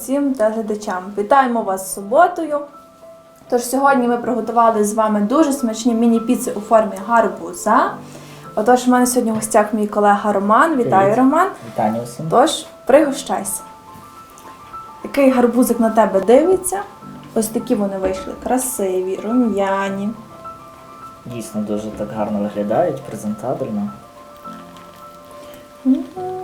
Усім телеглядачам. Вітаємо вас з суботою. Тож сьогодні ми приготували з вами дуже смачні міні-піци у формі гарбуза. Отож, в мене сьогодні в гостях мій колега Роман. Вітаю, Привіт. Роман. Вітання усім. Тож, пригощайся. Який гарбузик на тебе дивиться? Ось такі вони вийшли красиві, рум'яні. Дійсно дуже так гарно виглядають, презентабельно. Це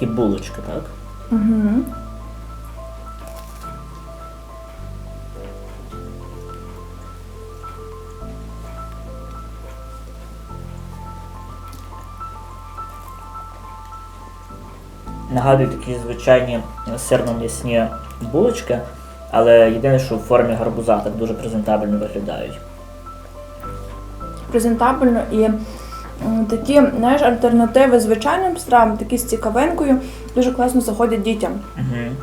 такі булочки, так? Угу. Нагадують такі звичайні сирно-м'ясні булочки, але єдине, що в формі гарбуза так дуже презентабельно виглядають. презентабельно і такі знаєш, альтернативи звичайним стравам, такі з цікавинкою, дуже класно заходять дітям. Угу.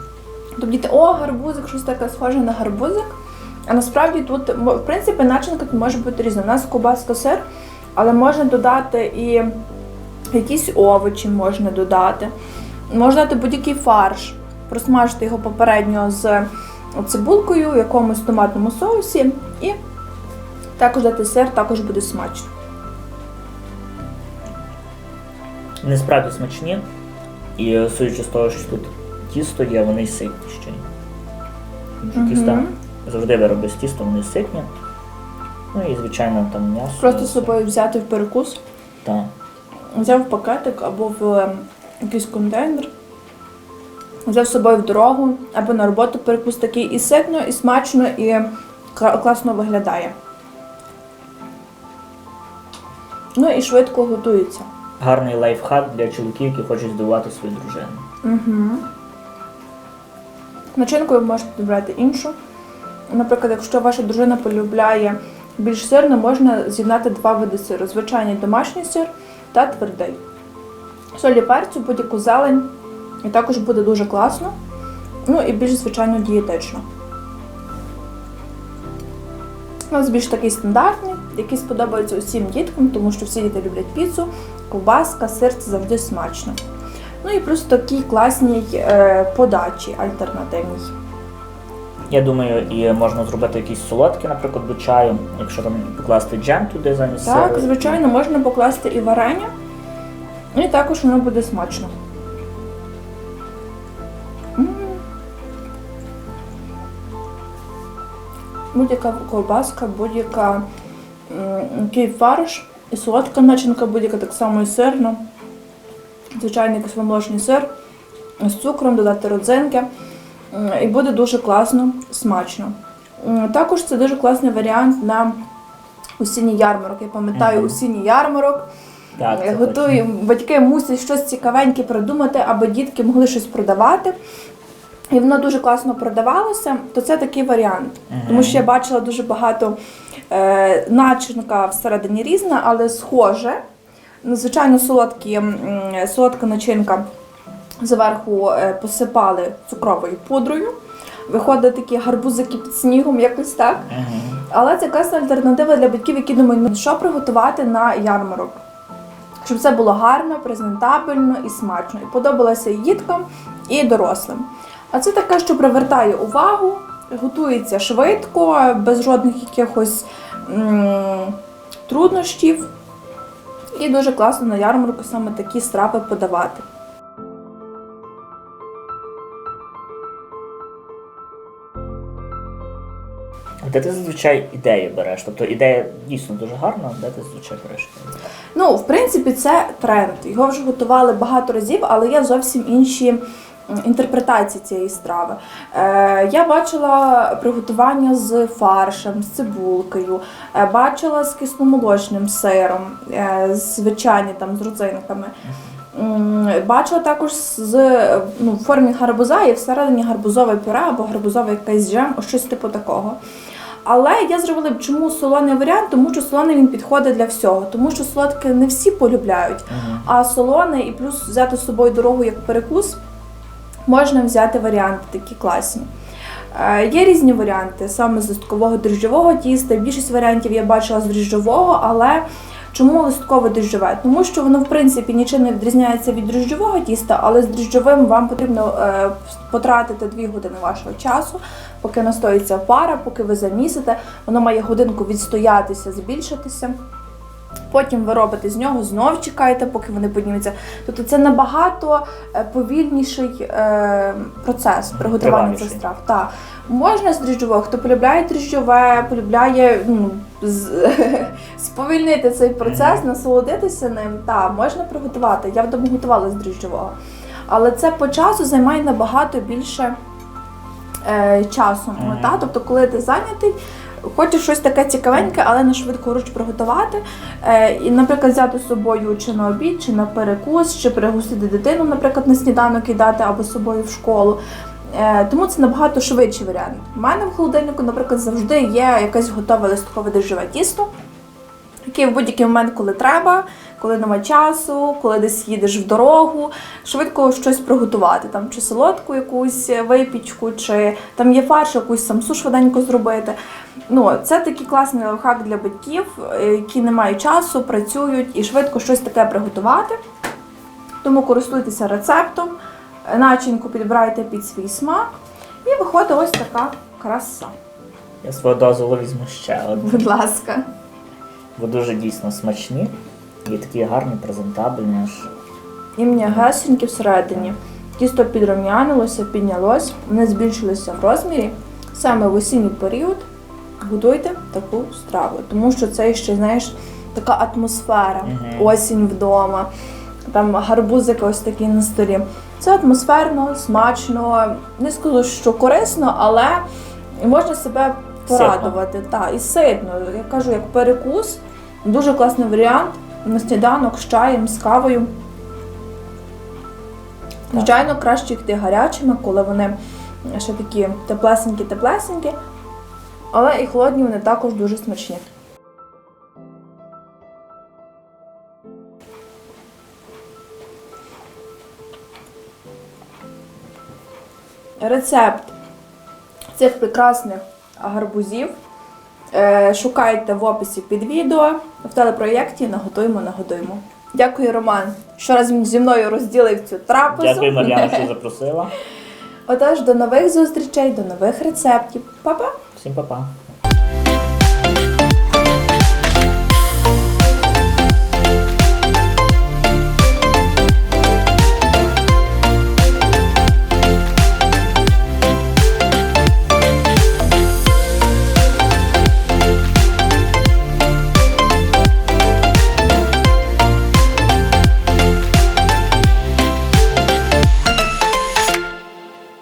Тобто діти, о, гарбузик, щось таке схоже на гарбузик. А насправді тут, в принципі, начинка може бути різна. У нас кубаска сир, але можна додати і якісь овочі можна додати. Можна дати будь-який фарш, просмажити його попередньо з цибулкою, в якомусь томатному соусі, і також дати сир, також буде смачно. Вони справді смачні, і е, судячи з того, що тут тісто є, вони ситні ще. Тіста завжди вироби з тістом, вони ситні. Ну і звичайно там м'ясо. Просто з собою взяти в перекус, Так. взяв в пакетик або в ем, якийсь контейнер, взяв з собою в дорогу або на роботу перекус такий і ситно, і смачно, і класно виглядає. Ну і швидко готується. Гарний лайфхак для чоловіків, які хочуть здивувати свою дружину. Угу. Начинкою ви можете підбрати іншу. Наприклад, якщо ваша дружина полюбляє більш сирно, можна з'єднати два види сиру: звичайний домашній сир та твердий. Солі перцю, будь-яку зелень, і також буде дуже класно. Ну і більш звичайно дієтично. У нас більш такий стандартний, який сподобається усім діткам, тому що всі діти люблять піцу, ковбаска, сир це завжди смачно. Ну і плюс такій класній е, подачі альтернативній. Я думаю, і можна зробити якісь солодкі, наприклад, до чаю, якщо там покласти джем туди замість Так, звичайно, можна покласти і варення, і також воно буде смачно. Будь-яка ковбаска, будь-яка який фарш, і солодка начинка, будь-яка так само і сирна. Звичайний кисломолочний сир з цукром, додати родзинки. І буде дуже класно, смачно. Також це дуже класний варіант на осінній ярмарок. Я пам'ятаю осінній ярмарок. Так, Готую, батьки мусять щось цікавеньке придумати, аби дітки могли щось продавати. І воно дуже класно продавалося, то це такий варіант. Тому що я бачила дуже багато е, начинка всередині різна, але схоже. Звичайно, солодкі, м, солодка начинка зверху е, посипали цукровою пудрою. Виходить такі гарбузики під снігом, якось так. Але це класна альтернатива для батьків, які думають, ну що приготувати на ярмарок. Щоб це було гарно, презентабельно і смачно. І подобалося і діткам, і дорослим. А це таке, що привертає увагу, готується швидко, без жодних якихось м- труднощів. І дуже класно на ярмарку саме такі страви подавати. Де ти зазвичай ідеї береш? Тобто ідея дійсно дуже гарна, де ти зазвичай береш? Ну, в принципі, це тренд. Його вже готували багато разів, але є зовсім інші інтерпретації цієї страви. Е, я бачила приготування з фаршем, з цибулкою, е, бачила з кисломолочним сиром, е, звичайні там з родзинками. Бачила також з ну, в формі гарбуза і всередині гарбузове пюре або гарбузовий якийсь джем, щось типу такого. Але я зробила б чому солоний варіант, тому що солоний він підходить для всього, тому що солодке не всі полюбляють, а солоний і плюс взяти з собою дорогу як перекус, можна взяти варіанти такі класні. Е, Є різні варіанти саме з листкового дріжджового тіста. Більшість варіантів я бачила з дріжджового, але чому листкове дріжджове? Тому що воно в принципі нічим не відрізняється від дріжджового тіста, але з дріжджовим вам потрібно е, потратити 2 години вашого часу, поки настоїться пара, поки ви замісите. Воно має годинку відстоятися, збільшитися. Потім ви робите з нього, знов чекаєте, поки вони підніметься. Тобто це набагато е, повільніший е, процес приготування цих страв. Так. Можна з дріжджового, хто полюбляє дріжджове, полюбляє ну, з, сповільнити цей процес, насолодитися ним. Так, можна приготувати. Я вдома готувала з дріжджового. Але це по часу займає набагато більше е, часу. Мгм. Та? Тобто, коли ти зайнятий, хочеш щось таке цікавеньке, але на швидку руч приготувати. Е, і, наприклад, взяти з собою чи на обід, чи на перекус, чи пригостити дитину, наприклад, на сніданок і дати або з собою в школу. Е, тому це набагато швидший варіант. У мене в холодильнику, наприклад, завжди є якесь готове листкове дежеве тісто, яке в будь-який момент, коли треба, коли немає часу, коли десь їдеш в дорогу, швидко щось приготувати, там чи солодку якусь випічку, чи там є фарш, якусь самсу швиденько зробити. Ну, це такий класний лайфхак для батьків, е, які не мають часу, працюють і швидко щось таке приготувати. Тому користуйтеся рецептом, е, начинку підбирайте під свій смак, і виходить ось така краса. Я свого дозволу візьму ще одну. Будь ласка. Бо дуже дійсно смачні. І такі гарні, презентабельні аж. І м'ягесенькі всередині. Тісто підрум'янилося, піднялось, вони збільшилися в розмірі. Саме в осінній період готуйте таку страву, тому що це ще, знаєш, така атмосфера, Мгм. осінь вдома, там гарбузики ось такі на столі. Це атмосферно, смачно, не скажу, що корисно, але можна себе порадувати. Та, і ситно. Я кажу, як перекус, дуже класний варіант на сніданок з чаєм, з кавою. Звичайно, краще йти гарячими, коли вони ще такі теплесенькі-теплесенькі, але і холодні вони також дуже смачні. Рецепт цих прекрасних гарбузів шукайте в описі під відео в телепроєкті Наготуємо, нагодуємо. Дякую, Роман, що разом зі мною розділив цю трапезу. Дякую, Мар'яна, що запросила. Отож, до нових зустрічей, до нових рецептів. Па-па! Всім па-па.